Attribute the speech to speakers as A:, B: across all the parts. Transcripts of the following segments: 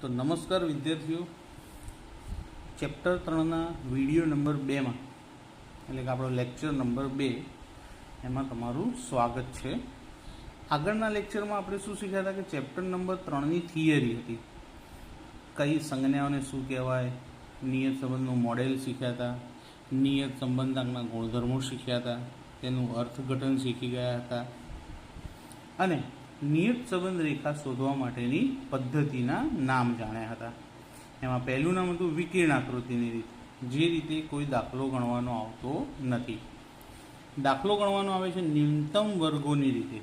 A: તો નમસ્કાર વિદ્યાર્થીઓ. ચેપ્ટર ત્રણના વીડિયો નંબર બેમાં, એટલે કે આપણો લેક્ચર નંબર બે, એમાં તમારું સ્વાગત છે. આગળના લેક્ચરમાં આપણે શું શીખ્યા હતા કે ચેપ્ટર નંબર ત્રણની થિયરી હતી. કઈ સંજ્ઞાઓને શું કહેવાય, નિયત સંબંધનું મોડેલ શીખ્યા હતા, નિયત સંબંધાંકના ગુણધર્મો શીખ્યા હતા, તેનું અર્થઘટન શીખી ગયા હતા. અને નિયત સંબંધ રેખા શોધવા માટેની પદ્ધતિના નામ જાણ્યા હતા. એમાં પહેલું નામ હતું વિકીર્ણ આકૃતિની રીત, જે રીતે કોઈ દાખલો ગણવાનો આવતો નથી. દાખલો ગણવાનો આવે છે ન્યૂનતમ વર્ગોની રીતે.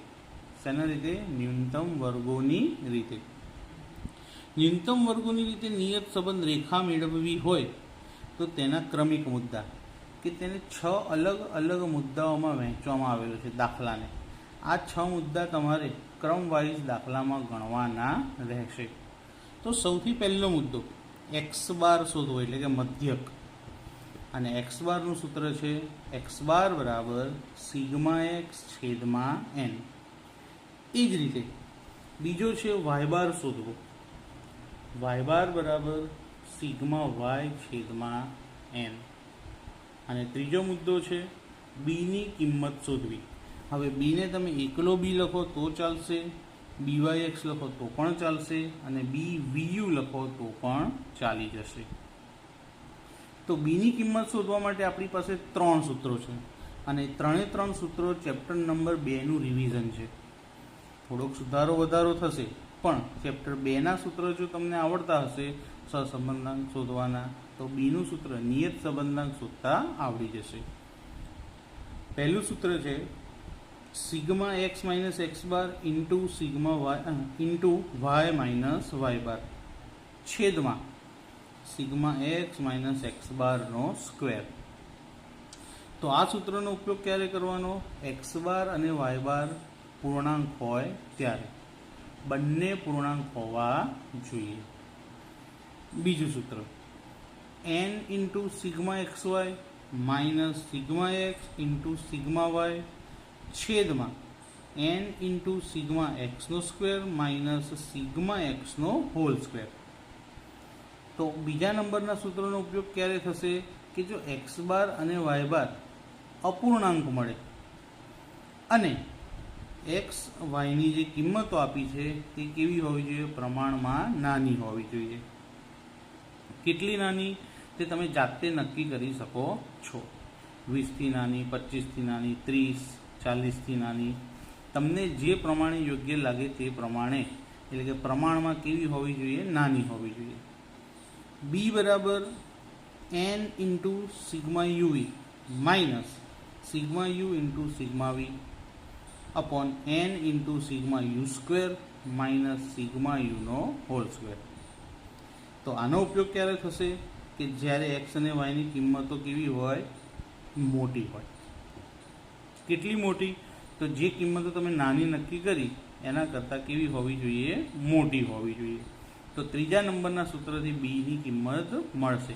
A: શેના રીતે? ન્યૂનતમ વર્ગોની રીતે. ન્યૂનતમ વર્ગોની રીતે નિયત સંબંધ રેખા મેળવવી હોય, તો તેના ક્રમિક મુદ્દા, કે તેને છ અલગ અલગ મુદ્દાઓમાં વહેંચવામાં આવેલો છે દાખલાને. આ છ મુદ્દા તમારે ક્રમવાઇઝ દાખલામાં ગણવાના રહેશે. તો સૌથી પહેલો મુદ્દો એક્સ બાર શોધવો એટલે કે મધ્યક. અને એક્સ બારનું સૂત્ર છે એક્સ બાર બરાબર સિગ્મા એક્સ છેદમાં એન એ જ રીતે, બીજો છે વાય બાર શોધવો. વાય બાર બરાબર સિગ્મા વાય છેદમાં એન અને ત્રીજો મુદ્દો છે બીની કિંમત શોધવી. હવે બીને તમે એકલો બી લખો તો ચાલશે. બીવાય એક્સ લખો તો પણ ચાલશે અને બી વીયુ લખો તો પણ ચાલી જશે. તો બીની કિંમત શોધવા માટે આપણી પાસે ત્રણ સૂત્રો છે અને ત્રણે ત્રણ સૂત્રો ચેપ્ટર નંબર બેનું રિવિઝન છે. થોડોક સુધારો વધારો થશે, પણ ચેપ્ટર બેના સૂત્રો જો તમને આવડતા હશે સહસંબંધાંક શોધવાના, તો બીનું સૂત્ર નિયત સંબંધાંક શોધતા આવડી જશે. પહેલું સૂત્ર છે sigma x minus x bar into sigma y into y minus y bar. છેદમાં સિગ્મા એક્સ માઇનસ એક્સ બારનો સ્ક્વેર. તો આ સૂત્રનો ઉપયોગ ક્યારે કરવાનો? એક્સ બાર અને વાય બાર પૂર્ણાંક હોય ત્યારે. બંને પૂર્ણાંક હોવા જોઈએ. બીજું સૂત્ર. N into sigma x y minus sigma x into sigma y છેદમાં એન ઇન્ટુ સિગ્મા એક્સનો સ્ક્વેર માઇનસ સિગ્મા એક્સનો હોલ સ્ક્વેર તો બીજા નંબરના સૂત્રનો ઉપયોગ ક્યારે થશે? કે જો એક્સ બાર અને વાય બાર અપૂર્ણાંક મળે અને એક્સ વાયની જે કિંમતો આપી છે તે કેવી હોવી જોઈએ? પ્રમાણમાં નાની હોવી જોઈએ. કેટલી નાની? તે તમે જાતે નક્કી કરી શકો છો. વીસથી નાની પચીસથી નાની, ત્રીસ ચાલીસથી નાની. તમને જે પ્રમાણે યોગ્ય લાગે તે પ્રમાણે, એટલે કે પ્રમાણમાં કેવી હોવી જોઈએ, નાની હોવી જોઈએ. બી બરાબર n into sigma u v minus sigma u into sigma v upon n into sigma u square minus sigma યુનો હોલ સ્ક્વેર તો આનો ઉપયોગ ક્યારે થશે? કે જ્યારે એક્સ અને વાયની કિંમતો કેવી હોય? મોટી હોય. કેટલી મોટી? તો જે કિંમતો તમે નાની નક્કી કરી, એના કરતાં કેવી હોવી જોઈએ? મોટી હોવી જોઈએ. તો ત્રીજા નંબરના સૂત્રથી બીની કિંમત મળશે.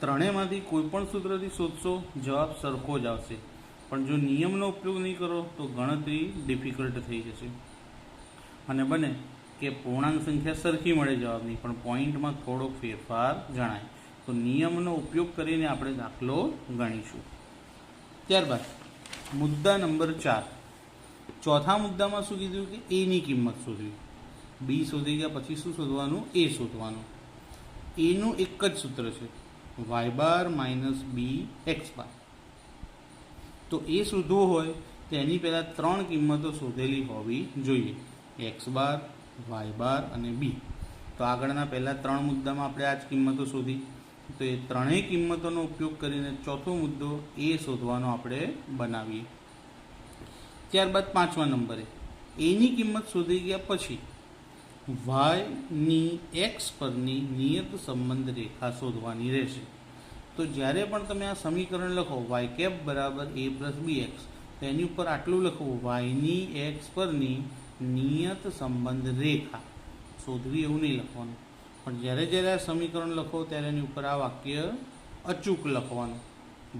A: ત્રણેયમાંથી કોઈ પણ સૂત્રથી શોધશો, જવાબ સરખો જ આવશે. પણ જો નિયમનો ઉપયોગ નહીં કરો, તો ગણતરી ડિફિકલ્ટ થઈ જશે. અને બને કે પૂર્ણાંક સંખ્યા સરખી મળે જવાબની, પણ પોઈન્ટમાં થોડો ફેરફાર જણાય. તો નિયમનો ઉપયોગ કરીને આપણે દાખલો ગણીશું. ત્યારબાદ મુદ્દા નંબર ચાર. ચોથા મુદ્દામાં શું કીધું કે એની કિંમત શોધવી. બી શોધી ગયા, પછી શું શોધવાનું? એ શોધવાનું. એનું એક જ સૂત્ર છે. Y bar minus b x bar તો એ શોધવું હોય, તો એની પહેલાં ત્રણ કિંમતો શોધેલી હોવી જોઈએ. એક્સ બાર વાય બાર અને બી તો આગળના પહેલાં ત્રણ મુદ્દામાં આપણે આ જ કિંમતો શોધી. તો એ ત્રણેય કિંમતોનો ઉપયોગ કરીને ચોથો મુદ્દો એ શોધવાનો આપણે બનાવીએ. ત્યારબાદ પાંચમા નંબરે, એની કિંમત શોધી ગયા પછી વાયની એક્સ પરની નિયત સંબંધ રેખા શોધવાની રહેશે. તો જ્યારે પણ તમે આ સમીકરણ લખો વાય કેપ બરાબર એ પ્લસ બી એક્સ તો એની ઉપર આટલું લખો વાયની એક્સ પરની નિયત સંબંધ રેખા. શોધવી એવું નહીં લખવાનું. પણ જ્યારે જ્યારે આ સમીકરણ લખો ત્યારે એની ઉપર આ વાક્ય અચૂક લખવાનું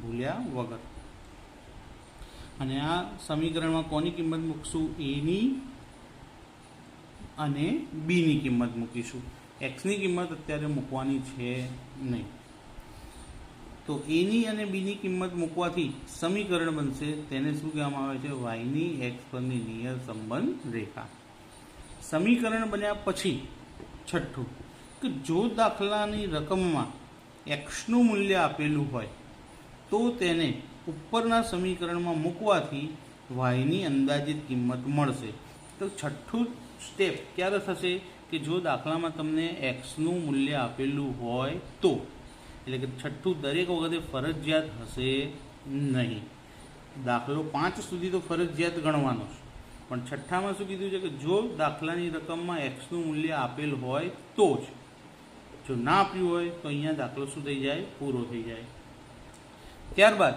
A: ભૂલ્યા વગર. અને આ સમીકરણમાં કોની કિંમત મૂકશું? એની અને બીની કિંમત મૂકીશું. એક્સની કિંમત અત્યારે મૂકવાની છે નહીં. તો એની અને બીની કિંમત મૂકવાથી સમીકરણ બનશે. તેને શું કહેવામાં આવે છે? વાયની એક્સ પરની નિયર સંબંધ રેખા. સમીકરણ બન્યા પછી છઠ્ઠું. કે જો દાખલાની રકમમાં એક્સનું મૂલ્ય આપેલું હોય, તો તેને ઉપરના સમીકરણમાં મૂકવાથી વાયની અંદાજિત કિંમત મળશે. તો છઠ્ઠું સ્ટેપ ક્યારે થશે કે જો દાખલામાં તમને એક્સનું મૂલ્ય આપેલું હોય તો? એટલે કે છઠ્ઠું દરેક વખતે ફરજિયાત હશે નહીં. દાખલો પાંચ સુધી તો ફરજિયાત ગણવાનો છે. પણ છઠ્ઠામાં શું કીધું છે કે જો દાખલાની રકમમાં એક્સનું મૂલ્ય આપેલ હોય તો જ. જો ના આપ્યું હોય તો અહીંયા દાખલો શું થઈ જાય? પૂરો થઈ જાય. ત્યારબાદ,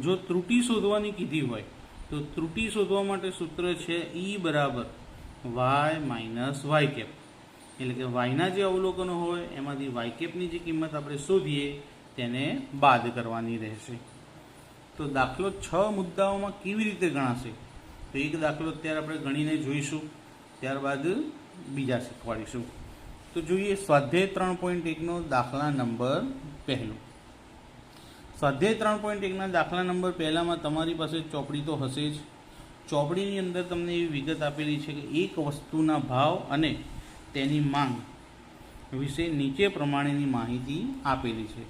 A: જો ત્રુટિ શોધવાની કીધી હોય, તો ત્રુટિ શોધવા માટે સૂત્ર છે ઈ બરાબર વાય માઇનસ વાય કેપ એટલે કે વાયના જે અવલોકનો હોય, એમાંથી વાય કેપની જે કિંમત આપણે શોધીએ, તેને બાદ કરવાની રહેશે. તો દાખલો છ મુદ્દાઓમાં કેવી રીતે ગણાશે? તો એક દાખલો અત્યારે આપણે ગણીને જોઈશું. ત્યારબાદ બીજા શીખવાડીશું. તો જોઈએ સ્વાધ્યાય ત્રણ પોઈન્ટ એકનો દાખલા નંબર પહેલો. સ્વાધ્યાય ત્રણ પોઈન્ટ એકના દાખલા નંબર પહેલામાં તમારી પાસે ચોપડી તો હશે જ. ચોપડીની અંદર તમને એવી વિગત આપેલી છે કે એક વસ્તુના ભાવ અને તેની માંગ વિશે નીચે પ્રમાણેની માહિતી આપેલી છે.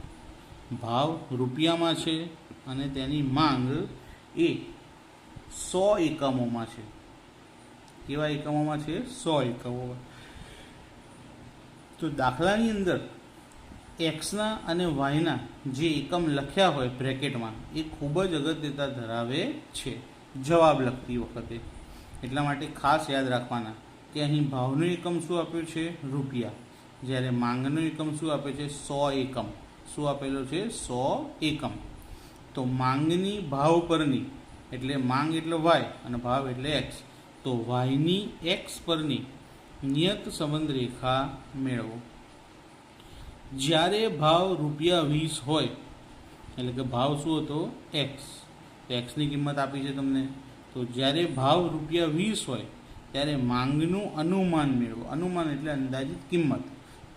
A: ભાવ રૂપિયામાં છે અને તેની માંગ એ સો એકમોમાં છે. કેવા એકમોમાં છે? સો એકમોમાં. તો દાખલાની અંદર એક્સના અને વાયના જે એકમ લખ્યા હોય બ્રેકેટમાં, એ ખૂબ જ અગત્યતા ધરાવે છે. જવાબ લખતી વખતે. એટલા માટે ખાસ યાદ રાખવાના કે અહીં ભાવનું એકમ શું આપ્યું છે? રૂપિયા. જ્યારે માંગનું એકમ શું આપે છે? સો એકમ. શું આપેલો છે? સો એકમ. તો માંગની ભાવ પરની, એટલે માંગ એટલે વાય અને ભાવ એટલે એક્સ તો વાયની એક્સ પરની નિયત સંબંધ રેખા મેળવો. જ્યારે ભાવ રૂપિયા વીસ હોય, એટલે કે ભાવ શું હતો? એક્સ એક્સની કિંમત આપી છે તમને. તો જ્યારે ભાવ રૂપિયા વીસ હોય, ત્યારે માંગનું અનુમાન મેળવો. અનુમાન એટલે અંદાજિત કિંમત.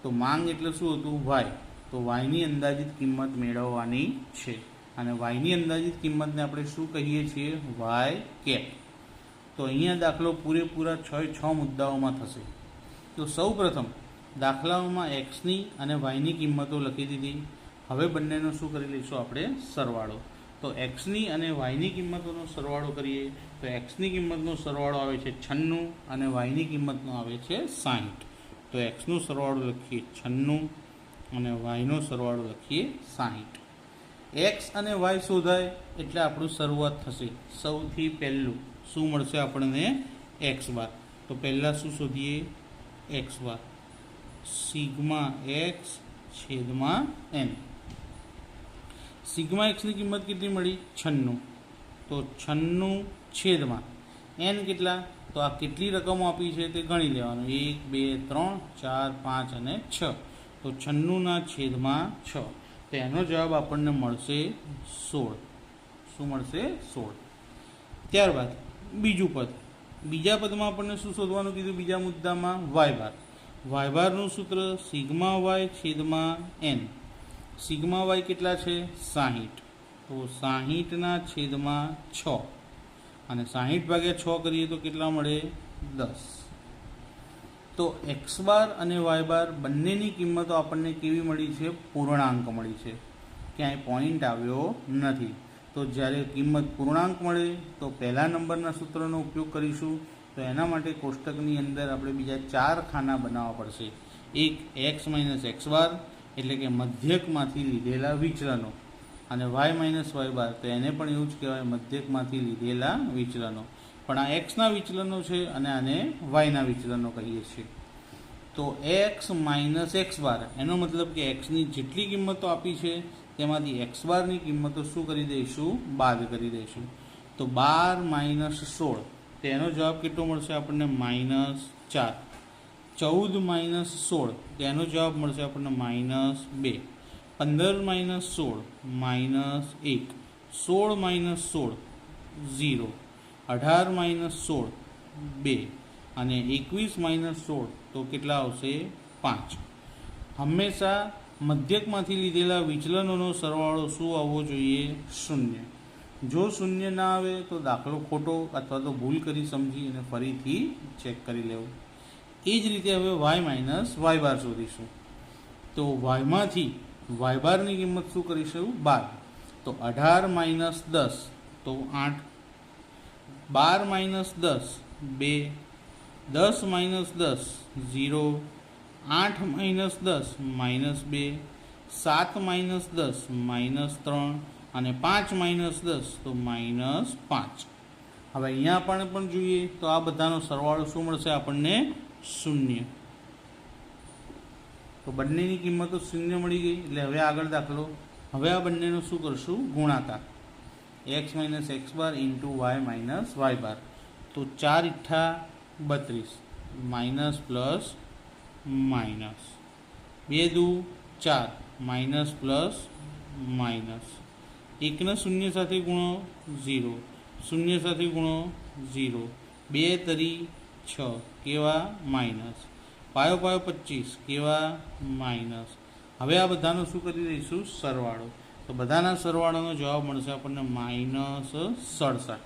A: તો માંગ એટલે શું હતું? વાય તો વાયની અંદાજિત કિંમત મેળવવાની છે. અને વાયની અંદાજિત કિંમતને આપણે શું કહીએ છીએ? વાય કેપ તો અહીંયા દાખલો પૂરેપૂરા છ છ મુદ્દાઓમાં થશે. તો સૌ પ્રથમ દાખલાઓમાં એક્સની અને વાયની કિંમતો લખી દીધી. હવે બંનેનો શું કરી લઈશું આપણે? સરવાળો. તો એક્સની અને વાયની કિંમતોનો સરવાળો કરીએ. તો એક્સની કિંમતનો સરવાળો આવે છે છન્નું અને વાયની કિંમતનો આવે છે સાહીઠ. તો એક્સનું સરવાળો લખીએ છન્નું અને વાયનો સરવાળો લખીએ સાહીઠ. એક્સ અને વાય શોધાય એટલે આપણું શરૂઆત થશે. સૌથી પહેલું શું મળશે આપણને એક્સ બાર તો પહેલાં શું શોધીએ? એક્સ બાર સિગ્મા એક્સ છેદમાં એન સિગ્મા એક્સની કિંમત કેટલી મળી? છન્નું. તો છન્નું છેદમાં એન કેટલા? તો આ કેટલી રકમો આપી છે તે ગણી લેવાનું. એક, બે, ત્રણ, ચાર, પાંચ અને છ. તો છન્નુંના છેદમાં છ. તો એનો જવાબ આપણને મળશે સોળ. શું મળશે? સોળ. ત્યારબાદ બીજું પદ. બીજા પદમાં આપણને શું શોધવાનું કીધું? બીજા મુદ્દામાં વાય બાર સૂત્ર સિગ્મા વાય છેદમાં એન. સિગ્મા વાય કેટલા છે? સાહીઠ. તો સાહીઠના છેદમાં છ. અને સાહીઠ ભાગ્યા છ કરીએ તો કેટલા મળે? દસ. તો એક્સ બાર અને વાય બાર બંનેની કિંમતો આપણને કેવી મળી છે? પૂર્ણાંક મળી છે. ક્યાંય પોઈન્ટ આવ્યો નથી. તો જ્યારે કિંમત પૂર્ણાંક મળે, તો પહેલા નંબરના સૂત્રનો ઉપયોગ કરીશું. તો એના માટે કોષ્ટકની અંદર આપણે બીજા ચાર ખાના બનાવવા પડશે. એક એક્સ માઇનસ એક્સ બાર એટલે કે મધ્યકમાંથી લીધેલા વિચલનો. અને વાય માઇનસ વાય બાર તો એને પણ એવું જ કહેવાય, મધ્યકમાંથી લીધેલા વિચલનો. પણ આ એક્સના વિચલનો છે અને આને વાયના વિચલનો કહીએ છીએ. તો એક્સ માઇનસ એક્સ બાર એનો મતલબ કે એક્સની જેટલી કિંમતો આપી છે તેમાંથી એક્સ બારની કિંમતો શું કરી દઈશું? બાદ કરી દઈશું. તો બાર માઇનસ સોળ. તેનો જવાબ કેટલો મળશે આપણને? માઇનસ ચાર. ચૌદ માઇનસ સોળ. તેનો જવાબ મળશે આપણને માઇનસ બે. પંદર માઇનસ સોળ માઇનસ એક. સોળ માઇનસ સોળ ઝીરો અઢાર માઇનસ સોળ, બે. અને એકવીસ માઇનસ સોળ, તો કેટલા આવશે? પાંચ. હંમેશા મધ્યકમાંથી લીધેલા વિચલનોનો સરવાળો શું આવવો જોઈએ? શૂન્ય. જો શૂન્ય ના આવે તો દાખલો ખોટો અથવા તો ભૂલ કરી સમજી અને ફરીથી ચેક કરી લેવું. એ જ રીતે હવે વાય માઇનસ વાય બાર શોધીશું. તો વાયમાંથી વાય બારની કિંમત શું કરીશું બાર. તો અઢાર માઇનસ દસ, તો આઠ. બાર માઇનસ દસ, બે. દસ માઇનસ દસ, ઝીરો. આઠ માઇનસ દસ માઇનસ બે, સાત માઇનસ દસ માઇનસ ત્રણ અને પાંચ માઇનસ દસ, તો માઇનસ પાંચ. હવે અહીંયા પણ પણ જોઈએ તો આ બધાનો સરવાળો શું મળશે આપણને શૂન્ય. તો બંનેની કિંમતો શૂન્ય મળી ગઈ, એટલે હવે આગળ દાખલો. હવે આ બંનેનો શું કરશું? ગુણાકાર. X minus x bar into y minus y bar તો ચાર ઇઠ્ઠા બત્રીસ. Minus plus minus. બે દુ ચાર, માઇનસ પ્લસ માઇનસ. એકને શૂન્ય સાથે ગુણો ઝીરો, શૂન્ય સાથે ગુણો ઝીરો. બે તરી છ કેવા માઇનસ. પાયો પાયો પચીસ કેવા માઇનસ. હવે આ બધાનો શું કરી દઈશું? સરવાળો. તો બધાના સરવાળાનો જવાબ મળશે આપણને માઇનસ સડસઠ.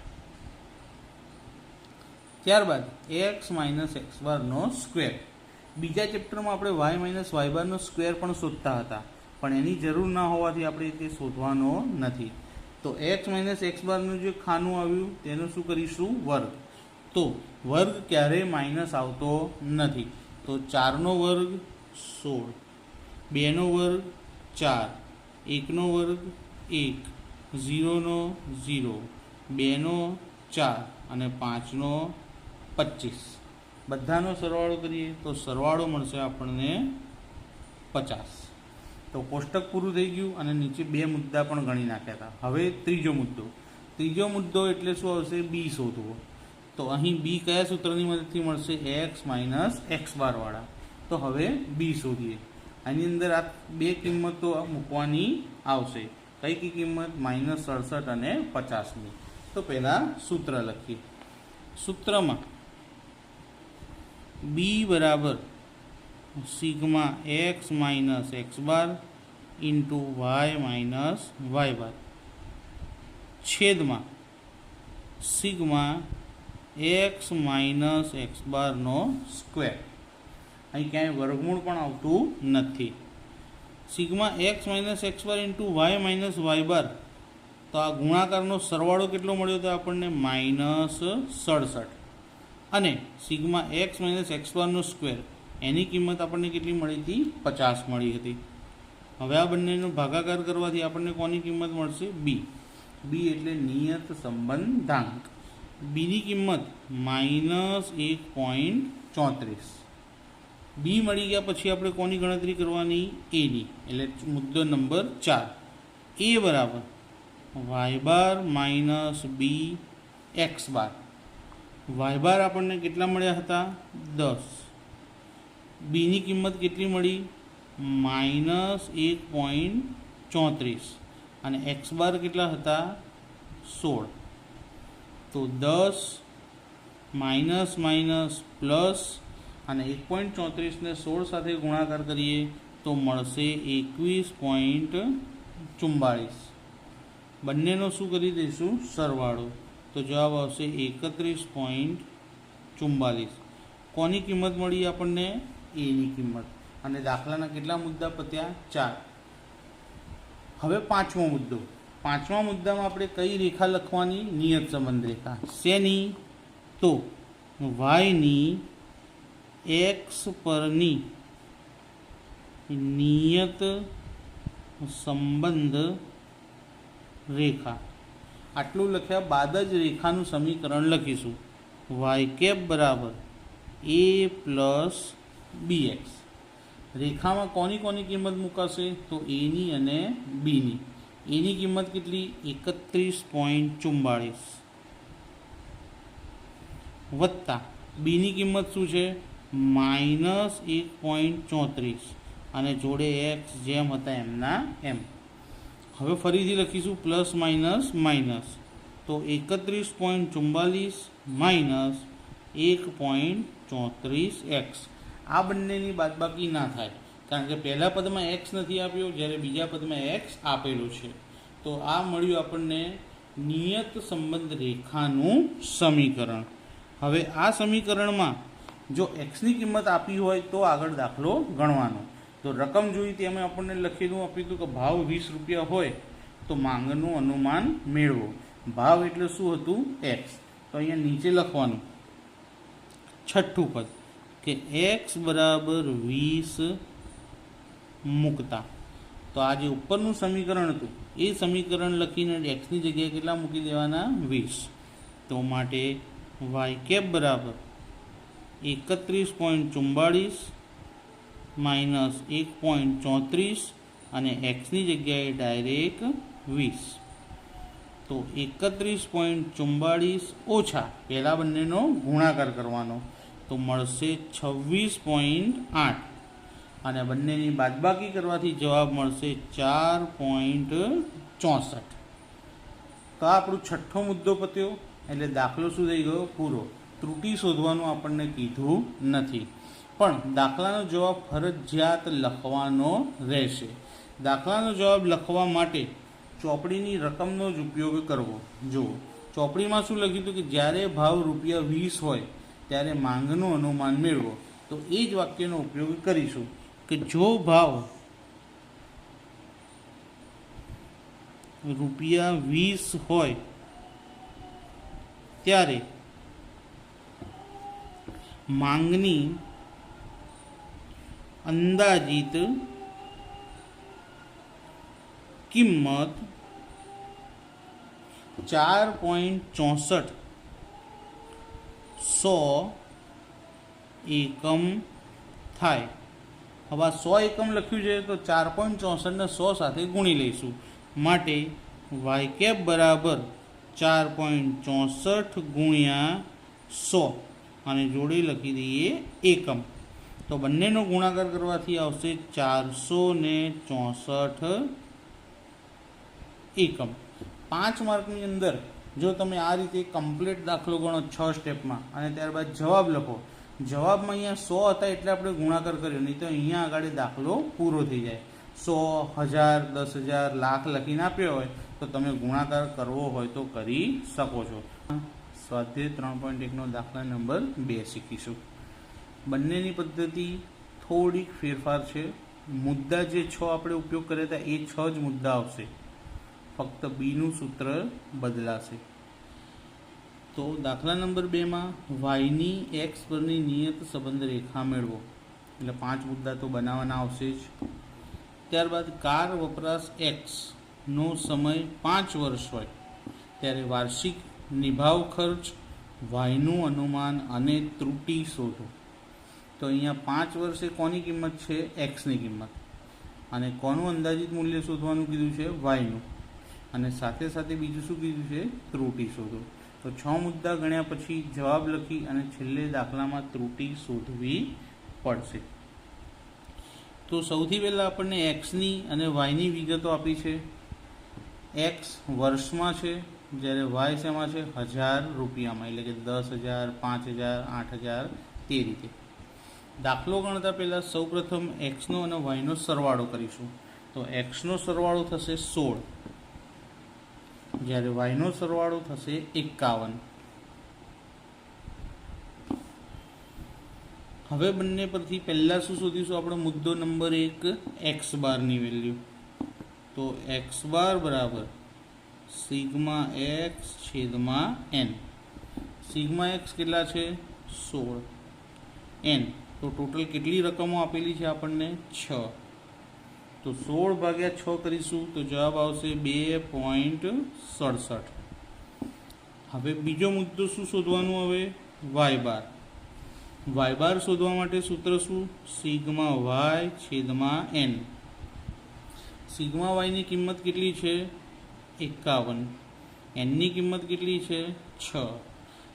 A: ત્યારબાદ, એક્સ માઇનસ એક્સ બારનો સ્ક્વેર. બીજા ચેપ્ટરમાં આપણે વાય માઇનસ વાય બારનો સ્ક્વેર પણ શોધતા હતા. પણ એની જરૂર ના હોવાથી આપણે તે શોધવાનો નથી. તો એક્સ માઇનસ એક્સ બારનું જે ખાનું આવ્યું, તેનું શું કરીશું? વર્ગ. તો વર્ગ ક્યારેય માઇનસ આવતો નથી? તો ચારનો વર્ગ સોળ. બેનો વર્ગ ચાર. એકનો વર્ગ એક. ઝીરોનો ઝીરો. બેનો ચાર. અને પાંચનો પચીસ. બધાનો સરવાળો કરીએ તો સરવાળો મળશે આપણને પચાસ. તો કોષ્ટક પૂરું થઈ ગયું અને નીચે બે મુદ્દા પણ ગણી નાખ્યા હતા. હવે ત્રીજો મુદ્દો. ત્રીજો મુદ્દો એટલે શું આવશે? બી શોધવો. તો અહીં બી કયા સૂત્રની મદદથી મળશે? એક્સ માઇનસ એક્સ બારવાળા તો હવે બી શોધીએ. આની અંદર આ બે કિંમતો મૂકવાની આવશે. કઈ કઈ કિંમત? માઇનસ સડસઠ અને પચાસની. તો પહેલાં સૂત્ર લખીએ. સૂત્રમાં બી બરાબર sigma x minus x bar into y minus y bar. છેદમાં સિગ્મા એક્સ માઇનસ એક્સ બારનો સ્ક્વેર. અહીં ક્યાંય વર્ગમૂળ પણ આવતું નથી. Sigma x minus x bar into y minus y bar. તો આ ગુણાકારનો સરવાળો કેટલો મળ્યો તો આપણને માઇનસ સડસઠ. અને સિગ્મા એક્સ માઇનસ એક્સ બારનો સ્ક્વેર, એની કિંમત આપણને કેટલી મળી હતી? પચાસ મળી હતી. હવે આ બંનેનો ભાગાકાર કરવાથી આપણને કોની કિંમત મળશે? બી બી એટલે નિયત સંબંધાંક. બીની કિંમત માઇનસ એક પોઈન્ટ ચોત્રીસ. બી મળી ગયા પછી આપણે કોની ગણતરી કરવાની? એની એટલે મુદ્દો નંબર ચાર. એ બરાબર. Y bar minus b x bar. Y bar આપણને કેટલા મળ્યા હતા? દસ. બીની કિંમત કેટલી મળી? માઇનસ એક પોઈન્ટ ચોત્રીસ. અને એક્સ બાર કેટલા હતા? સોળ. તો દસ માઇનસ માઇનસ પ્લસ અને એક પોઈન્ટ ચોત્રીસને સોળ સાથે ગુણાકાર કરીએ તો મળશે એકવીસ પોઈન્ટ ચુમ્બાળીસ બંનેનો શું કરી દઈશું? સરવાળો. તો જવાબ આવશે એકત્રીસ પોઈન્ટ ચુમ્માલીસ કોની કિંમત મળી આપણને? એની કિંમત. અને દાખલાના કેટલા મુદ્દા પત્યા? ચાર. હવે પાંચમો મુદ્દો. પાંચમા મુદ્દામાં આપણે કઈ રેખા લખવાની નિયત સંબંધ રેખા? શેની? તો વાયની એક્સ પરની નિયત સંબંધ રેખા. આટલું લખ્યા બાદ જ રેખાનું સમીકરણ લખીશું. વાય કેપ બરાબર એ પ્લસ બી એક્સ. રેખામાં કોની કોની કિંમત મૂકાશે? તો એની અને બીની. એની કિંમત કેટલી? એકત્રીસ પોઈન્ટ ચુમ્બાળીસ વત્તા. બીની કિંમત શું છે? માઇનસ એક પોઈન્ટ ચોત્રીસ. અને જોડે એક્સ જેમ હતા એમના એમ. હવે ફરીથી લખીશું પ્લસ માઇનસ માઇનસ. તો એકત્રીસ પોઈન્ટ ચુમ્બાલીસ માઇનસ એક પોઈન્ટ ચોત્રીસ એક્સ. આ બંનેની બાદબાકી ના થાય, કારણ કે પહેલા પદમાં એક્સ નથી આપ્યો, જ્યારે બીજા પદમાં એક્સ આપેલું છે. તો આ મળ્યું આપણને નિયત સંબંધ રેખાનું સમીકરણ. હવે આ સમીકરણમાં જો એક્સની કિંમત આપી હોય તો આગળ દાખલો ગણવાનો. તો રકમ જોઈ અમે આપણને લખેલું આપ્યું હતું કે ભાવ વીસ રૂપિયા હોય તો માંગનું અનુમાન મેળવો. ભાવ એટલે શું હતું? એક્સ તો અહીંયા નીચે લખવાનું. છઠ્ઠું પદ. કે એક્સ બરાબર વીસ મૂકતા. તો આ જે ઉપરનું સમીકરણ હતું, એ સમીકરણ લખીને એક્સની જગ્યાએ કેટલા મૂકી દેવાના? વીસ. તો માટે વાય કેપ બરાબર એકત્રીસ પોઈન્ટ ચુમ્બાળીસ માઇનસ એક પોઈન્ટ ચોત્રીસ અને એક્સની જગ્યાએ ડાયરેક્ટ વીસ. તો એકત્રીસ પોઈન્ટ ચુમ્બાળીસ ઓછા પહેલાં બંનેનો ગુણાકાર કરવાનો. તો મળશે છવ્વીસ પોઈન્ટ આઠ. અને બંનેની બાદબાકી કરવાથી જવાબ મળશે ચાર પોઈન્ટ ચોસઠ. તો આ આપણો છઠ્ઠો મુદ્દો પત્યો, એટલે દાખલો શું થઈ ગયો? પૂરો. ત્રુટિ શોધવાનું આપણને કીધું નથી. પણ દાખલાનો જવાબ ફરજિયાત લખવાનો રહેશે. દાખલાનો જવાબ લખવા માટે ચોપડીની રકમનો જ ઉપયોગ કરવો. જુઓ, ચોપડીમાં શું લખ્યું હતું કે જ્યારે ભાવ રૂપિયા વીસ હોય ત્યારે માંગનું અનુમાન મેળવો. તો એ જ વાક્યનો ઉપયોગ કરીશું કે જો ભાવ રૂપિયા વીસ હોય ત્યારે માંગની અંદાજિત કિંમત ચાર પોઈન્ટ ચોસઠ સો એકમ થાય. હવે સો એકમ લખ્યું છે તો ચાર પોઈન્ટ ચોસઠને સો સાથે ગુણી લઈશું. માટે વાય કેપ બરાબર ચાર પોઈન્ટ ચોસઠ ગુણ્યા સો. અને જોડે લખી દઈએ એકમ. તો બંનેનો ગુણાકાર કરવાથી આવશે ચારસો ને ચોસઠ એકમ. પાંચ માર્કની અંદર જો તમે આ રીતે કમ્પ્લીટ દાખલો ગણો છ સ્ટેપમાં અને ત્યારબાદ જવાબ લખો. જવાબમાં અહીંયા સો હતા એટલે આપણે ગુણાકાર કર્યો, નહીં તો અહીંયા આગળ દાખલો પૂરો થઈ જાય. સો હજાર, દસ હજાર લાખ લખીને આપ્યો હોય તો તમે ગુણાકાર કરવો હોય તો કરી શકો છો. સ્વાધ્યાય ત્રણ પોઈન્ટ એકનો દાખલા નંબર બે શીખીશું. બંનેની પદ્ધતિ થોડીક ફેરફાર છે. મુદ્દા જે છ આપણે ઉપયોગ કર્યા હતા, એ છ જ મુદ્દા આવશે. ફક્ત બીનું સૂત્ર બદલાશે. તો દાખલા નંબર બેમાં વાયની એક્સ પરની નિયત સંબંધ રેખા મેળવો. એટલે પાંચ મુદ્દા તો બનાવવાના આવશે જ. ત્યારબાદ કાર વપરાશ એક્સનો સમય પાંચ વર્ષ હોય. ત્યારે વાર્ષિક નિભાવ ખર્ચ વાયનું અનુમાન અને ત્રુટિ શોધો. તો અહીંયા પાંચ વર્ષે કોની કિંમત છે? એક્સની કિંમત. અને કોનું અંદાજિત મૂલ્ય શોધવાનું કીધું છે? વાયનું અને સાથે સાથે બીજું શું કીધું છે? ત્રુટિ શોધો. તો છ મુદ્દા ગણ્યા પછી જવાબ લખી અને છેલ્લે દાખલામાં ત્રુટિ શોધવી પડશે. તો સૌથી પહેલાં આપણને એક્સની અને વાયની વિગતો આપી છે. એક્સ વર્ષમાં છે. જ્યારે વાય શેમાં છે? હજાર રૂપિયામાં. એટલે કે દસ હજાર, પાંચ હજાર, આઠ હજાર, તે રીતે. દાખલો ગણતા પહેલાં સૌપ્રથમ એક્સનો અને વાયનો સરવાળો કરીશું. તો એક્સનો સરવાળો થશે સોળ. જ્યારે વાયનો સરવાળો થશે એકાવન. હવે બંને પરથી પહેલાં શું શોધીશું? આપણો મુદ્દો નંબર એક એક્સ બારની વેલ્યુ. તો એક્સ બાર બરાબર સિગ્મા એક્સ છેદમાં એન સિગ્મા એક્સ કેટલા છે? સોળ. એન તો ટોટલ કેટલી રકમો આપેલી છે આપણને? છ. તો સોળ ભાગ્યા છ કરીશું, તો જવાબ આવશે બે પોઈન્ટ સડસઠ. હવે બીજો મુદ્દો શું શોધવાનું હવે? વાય બાર. વાય બાર શોધવા માટે સૂત્ર શું? સિગ્મા વાય છેદમાં એન. સિગ્મા વાયની કિંમત કેટલી છે? એકાવન. એનની કિંમત કેટલી છે? છ.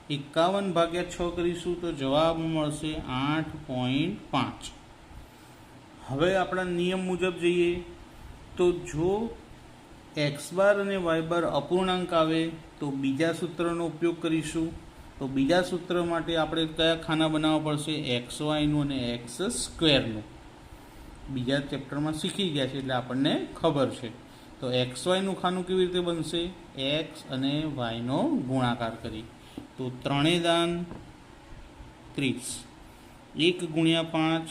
A: એકાવન ભાગ્યા છ કરીશું તો જવાબ મળશે આઠ પોઈન્ટ પાંચ. હવે આપણા નિયમ મુજબ જઈએ તો જો એક્સ બાર અને વાય બાર અપૂર્ણાંક આવે તો બીજા સૂત્રનો ઉપયોગ કરીશું. તો બીજા સૂત્ર માટે આપણે કયા ખાના બનાવવા પડશે? એક્સ વાયનું અને એક્સ સ્ક્વેરનું બીજા ચેપ્ટરમાં શીખી ગયા છે એટલે આપણને ખબર છે. તો એક્સ વાયનું ખાનું કેવી રીતે બનશે? એક્સ અને વાયનો ગુણાકાર કરી તો ત્રણેય દાન ત્રીસ. એક ગુણ્યા પાંચ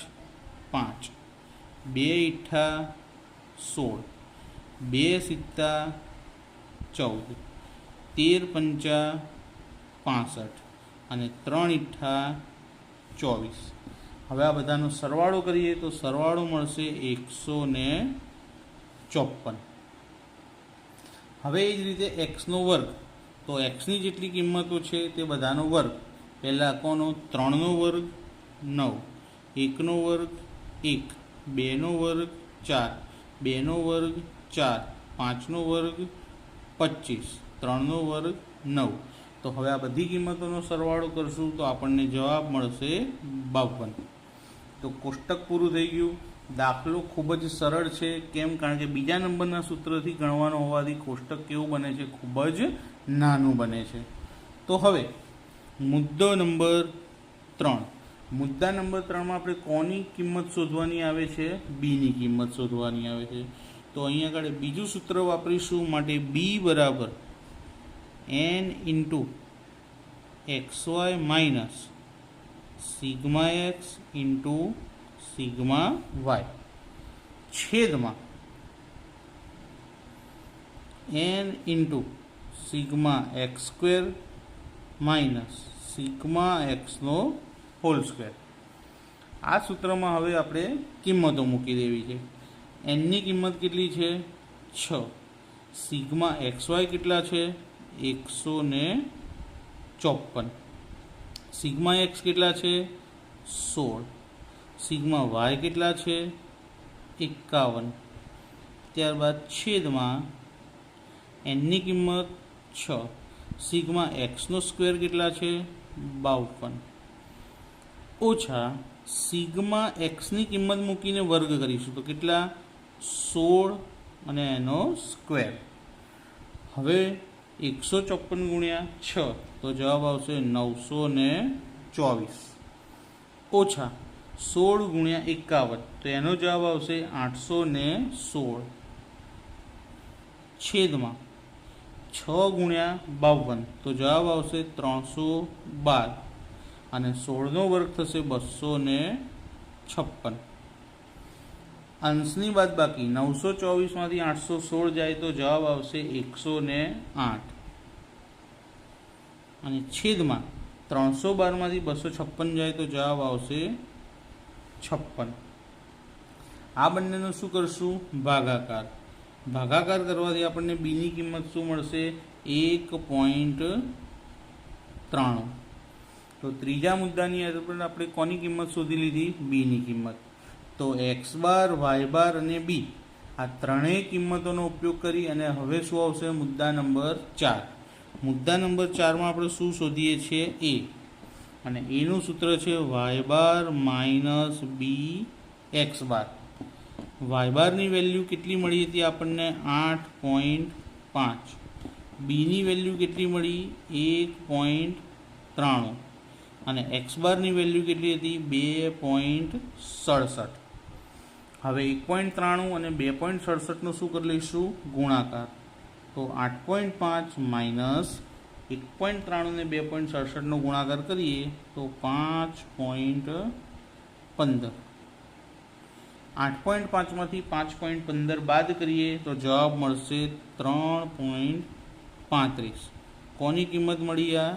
A: પાંચ. બે ઇઠ્ઠા સોળ. બે સિત્તા ચૌદ. તેર પંચા પાસઠ. અને ત્રણ ઈઠ્ઠા ચોવીસ. હવે આ બધાનો સરવાળો કરીએ તો સરવાળો મળશે એકસો ને ચોપન હવે એ જ રીતે એક્સનો વર્ગ. તો એક્સની જેટલી કિંમતો છે તે બધાનો વર્ગ. પહેલાં કોનો? ત્રણનો વર્ગ, નવ. એકનો વર્ગ, એક. બેનો વર્ગ, ચાર. બેનો વર્ગ, ચાર. પાંચનો વર્ગ, પચીસ. ત્રણનો વર્ગ, નવ. તો હવે આ બધી કિંમતોનો સરવાળો કરશું તો આપણને જવાબ મળશે બાવન. તો કોષ્ટક પૂરું થઈ ગયું. દાખલો ખૂબ જ સરળ છે. કેમ? કારણ કે બીજા નંબરના સૂત્રથી ગણવાનો હોવાથી કોષ્ટક કેવું બને છે? ખૂબ જ નાનું બને છે. તો હવે મુદ્દો નંબર ત્રણ. મુદ્દા નંબર ત્રણમાં આપણે કોની કિંમત શોધવાની આવે છે? બીની કિંમત શોધવાની આવે છે. તો અહીંયા આગળ બીજું સૂત્ર વાપરીશું માટે બી બરાબર n into x y minus sigma x into sigma y છેદમાં n into sigma x square minus sigma એક્સનો whole square આ સૂત્રમાં હવે આપણે કિંમતો મૂકી દેવી છે. એનની કિંમત કેટલી છે? છ. સિગ્મા એક્સ વાય કેટલા છે? એકસો ને ચોપન. સિગ્મા એક્સ કેટલા છે? સોળ. સિગ્મા વાય કેટલા છે? એકાવન. ત્યારબાદ છેદમાં એનની કિંમત છ. સિગ્મા એક્સનો સ્ક્વેર કેટલા છે? બાવન. ઓછા સિગ્મા એક્સની કિંમત મૂકીને વર્ગ કરીશું તો કેટલા? સોળ અને એનો સ્ક્વેર. હવે એકસો ચોપન ગુણ્યા છ તો જવાબ આવશે નવસો ને ચોવીસ. ઓછા સોળ ગુણ્યા એકાવન તો એનો જવાબ આવશે આઠસો ને સોળ. છેદમાં છ ગુણ્યા બાવન. તો જવાબ આવશે ત્રણસો બાર. અને સોળનો વર્ગ થશે બસો ને છપ્પન. અંશની બાદ બાકી. નવસો ચોવીસમાંથી આઠસો સોળ જાય તો જવાબ આવશે એકસો ને આઠ. અને છેદમાં ત્રણસો બારમાંથી બસો છપ્પન જાય તો જવાબ આવશે છપ્પન. આ બંનેનો શું કરશું? ભાગાકાર. ભાગાકાર કરવાથી આપણને બીની કિંમત શું મળશે? એક પોઈન્ટ ત્રાણું. તો ત્રીજા મુદ્દાની અંદર આપણે કોની કિંમત શોધી લીધી? બીની કિંમત. તો એક્સ બાર વાય બાર અને બી આ ત્રણેય કિંમતોનો ઉપયોગ કરી અને હવે શું આવશે? મુદ્દા નંબર ચાર. મુદ્દા નંબર ચારમાં આપણે શું શોધીએ છીએ? એ અને એનું સૂત્ર છે y bar minus b x bar. Y બારની વેલ્યુ કેટલી મળી હતી આપણને? આઠ પોઈન્ટ પાંચ. બીની વેલ્યુ કેટલી મળી? એક પોઈન્ટ ત્રાણું. અને એક્સ બારની વેલ્યુ કેટલી હતી? બે પોઈન્ટ સડસઠ. હવે એક પોઈન્ટ ત્રાણું અને બે પોઈન્ટ સડસઠનો શું કરી લઈશું? ગુણાકાર. તો આઠ પોઈન્ટ પાંચ માઇનસ એક પોઈન્ટ ત્રાણું ને બે પોઈન્ટ સડસઠનો ગુણાકાર કરીએ તો પાંચ પોઈન્ટ પંદર. આઠ પોઈન્ટ પાંચમાંથી પાંચ પોઈન્ટ પંદર બાદ કરીએ તો જવાબ મળશે ત્રણ પોઈન્ટ પાંત્રીસ કોની કિંમત મળી આ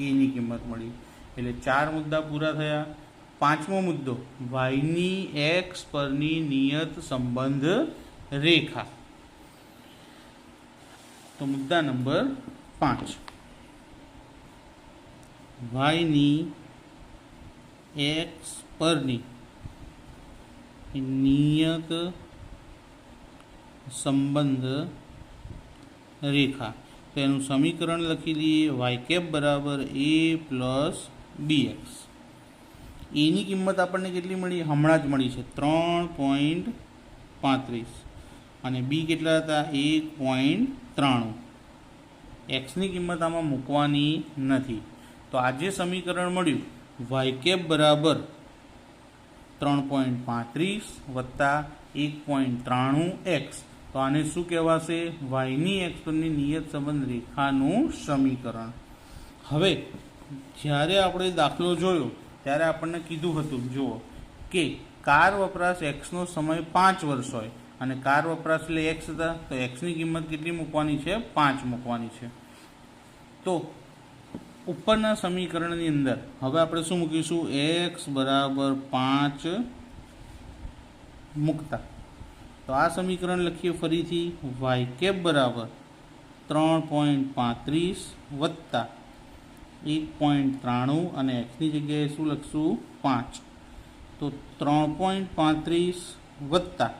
A: એની કિંમત મળી એટલે ચાર મુદ્દા પૂરા થયા પાંચમો મુદ્દો વાયની એક્સ પરની નિયત સંબંધ રેખા। તો મુદ્દા નંબર પાંચ। વાયની એક્સ પરની નિયત સંબંધ રેખા તેનું સમીકરણ લખી દઈએ વાય કેપ બરાબર એ પ્લસ બી એક્સ એની કિંમત આપણને કેટલી મળી હમણાં જ મળી છે ત્રણ પોઈન્ટ પાંત્રીસ અને બી કેટલા હતા એક પોઈન્ટ ત્રાણું એક્સની કિંમત આમાં મૂકવાની નથી તો આજે સમીકરણ મળ્યું વાય કેપ બરાબર ત્રણ પોઈન્ટ પાંત્રીસ વત્તા એક પોઈન્ટ ત્રાણું એક્સ. તો આને શું કહેવાશે? વાયની એક્સ પરની નિયત સંબંધ રેખાનું સમીકરણ. હવે, જ્યારે આપણે દાખલો જોયો, ત્યારે આપણને કીધું હતું, જુઓ, કે કાર વપરાશ એક્સનો સમય પાંચ વર્ષ હોય. અને કાર વપરાશ એટલે એક્સ હતા. તો એક્સની કિંમત કેટલી મૂકવાની છે? પાંચ મૂકવાની છે. તો ઉપરના સમીકરણની અંદર. હવે આપણે શું મૂકીશું? એક્સ બરાબર પાંચ મૂકતા. તો આ સમીકરણ લખીએ ફરીથી. વાય કેપ બરાબર ત્રણ પોઈન્ટ પાંત્રીસ વત્તા એક પોઈન્ટ ત્રાણું અને એક્સની જગ્યાએ શું લખશું? પાંચ. તો ત્રણ પોઈન્ટ પાંત્રીસ વત્તા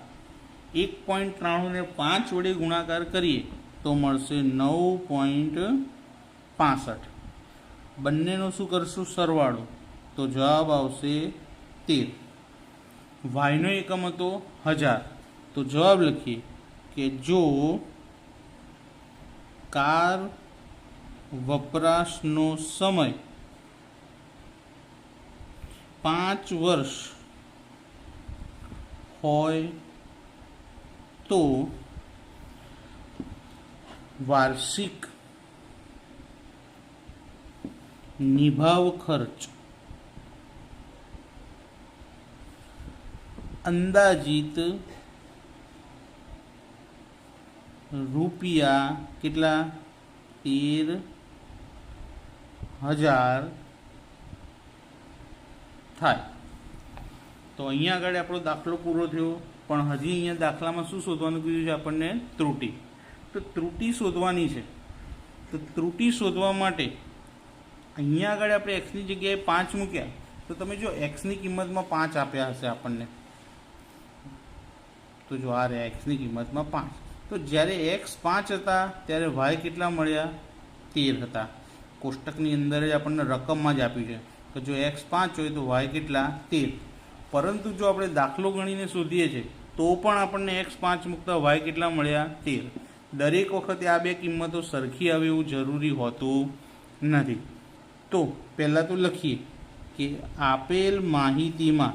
A: એક પોઈન્ટ ત્રાણુંને પાંચ વડે ગુણાકાર કરીએ તો મળશે નવ પોઈન્ટ પાસઠ. બંનેનો શું કરશું? સરવાળો. તો જવાબ આવશે તેર. વાયનો એકમ હતો હજાર. તો જવાબ લખીએ કે જો કાર વપરાશનો સમય પાંચ વર્ષ હોય તો વાર્ષિક નિભાવ ખર્ચ. અંદાજિત રૂપિયા કેટલા? તેર હજાર થાય. તો અહીંયા આગળ આપણો દાખલો પૂરો થયો, પણ હજી અહીંયા દાખલામાં શું શોધવાનું કીધું છે આપણને? ત્રુટિ. તો ત્રુટિ શોધવાની છે. તો ત્રુટિ શોધવા માટે અહીંયા આગળ આપણે એક્સની જગ્યાએ પાંચ મૂક્યા. તો તમે જો એક્સની કિંમતમાં પાંચ આપ્યા હશે આપણને. તો જો આ રહ્યા એક્સની કિંમતમાં પાંચ. તો જ્યારે એક્સ પાંચ હતા, ત્યારે વાય કેટલા મળ્યા? તેર હતા. કોષ્ટકની અંદર જ આપણને રકમમાં જ આપ્યું છે. તો જો એક્સ પાંચ હોય તો વાય કેટલા? તેર. પરંતુ જો આપણે દાખલો ગણીને શોધીએ છીએ તો પણ આપણને એક્સ પાંચ મૂકતા વાય કેટલા મળ્યા? તેર. દરેક વખતે આ બે કિંમતો સરખી આવે એવું જરૂરી હોતું નથી. તો પહેલાં તો લખીએ કે આપેલ માહિતીમાં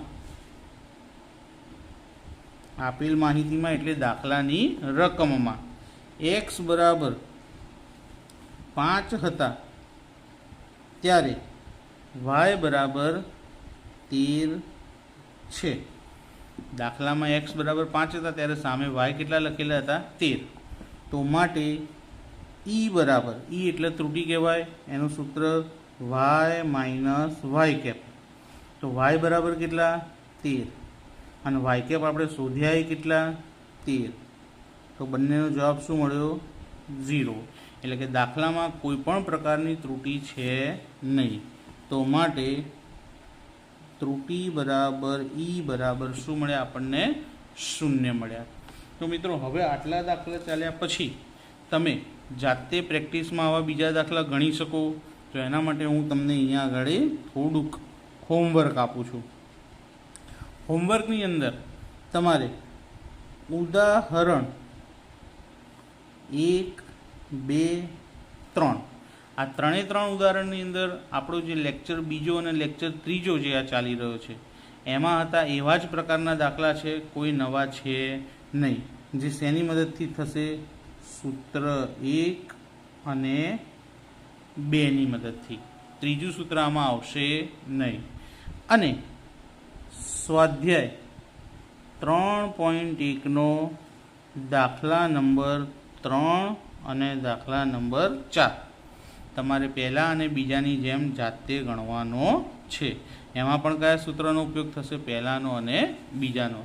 A: આપેલ માહિતીમાં એટલે દાખલાની રકમમાં એક્સ બરાબર પાંચ હતા ત્યારે વાય બરાબર તેર છે. દાખલામાં એક્સ બરાબર પાંચ હતા ત્યારે સામે વાય કેટલા લખેલા હતા? તેર. તો માટે ઈ બરાબર ઈ એટલે ત્રુટિ કહેવાય. એનું સૂત્ર વાય માઇનસ વાય કેપ તો વાય બરાબર કેટલા? તેર. અને વાય કેપ આપણે શોધ્યા કેટલા? તેર. તો બંનેનો જવાબ શું મળ્યો? ઝીરો. એટલે કે દાખલામાં કોઈ પણ પ્રકારની ત્રુટિ છે નહીં. તો માટે ત્રુટિ બરાબર ઈ બરાબર શું મળ્યા? આપણને શૂન્ય મળ્યા. તો મિત્રો, હવે આટલા દાખલા ચાલ્યા પછી તમે જાતે પ્રેક્ટિસમાં આવા બીજા દાખલા ગણી શકો. તો એના માટે હું તમને અહીંયા આગળ થોડુંક હોમવર્ક આપું છું. હોમવર્કની અંદર તમારે ઉદાહરણ એક, બે, ત્રણ. આ ત્રણે ત્રણ ઉદાહરણની અંદર આપણો જે લેક્ચર બીજો અને લેક્ચર ત્રીજો જે આ ચાલી રહ્યો છે, એમાં હતા એવા જ પ્રકારના દાખલા છે, કોઈ નવા છે નહીં. જે શેની મદદથી થશે? સૂત્ર એક અને બેની મદદથી. ત્રીજું સૂત્ર આમાં આવશે નહીં. અને સ્વાધ્યાય ત્રણ પોઈન્ટ એકનો દાખલા નંબર ત્રણ અને દાખલા નંબર ચાર. તમારે પહેલાં અને બીજાની જેમ જાતે ગણવાનો છે. એમાં પણ કયા સૂત્રનો ઉપયોગ થશે? પહેલાંનો અને બીજાનો.